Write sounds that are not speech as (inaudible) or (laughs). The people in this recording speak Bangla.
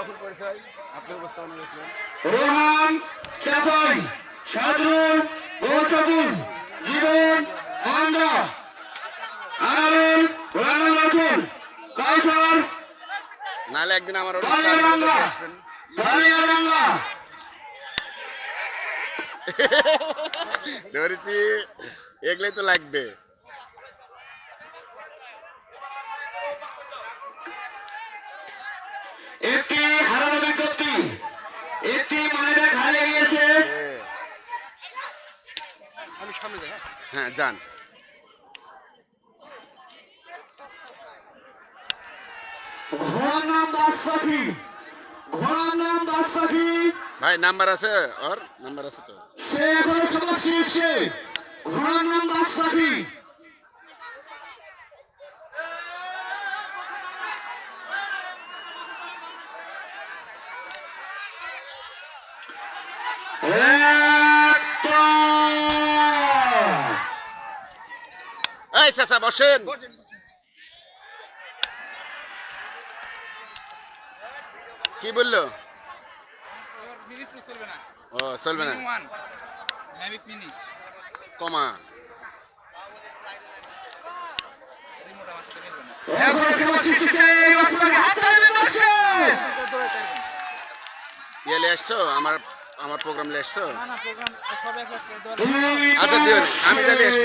সকল পরিচয় আপনি উপস্থাপনা করেছিলেন। রোহান চাপাই সাদরুল ও চতুর জীবন আন্দ্রা আনারুল রানা রাতুল কাউসার নাহলে একদিন আমার আসবেন। (laughs) ধরেছি এগুলোই তো লাগবে। একটি হ্যাঁ। যান। ঘোড়ার নাম দাস পাখি ঘোড়ার নাম দাস পাখি ভাই নাম্বার আছে? ওর নাম্বার আছে তো। সে এখনও সমাজ শিখছে ঘোড়ার নাম দাস পাখি একটা এই চাচা, বসেন। কি বলল? ও, চলবে না। কমা। রিমোট আমার আমার প্রোগ্রাম দুই আচ্ছা আমি তাহলে আসব।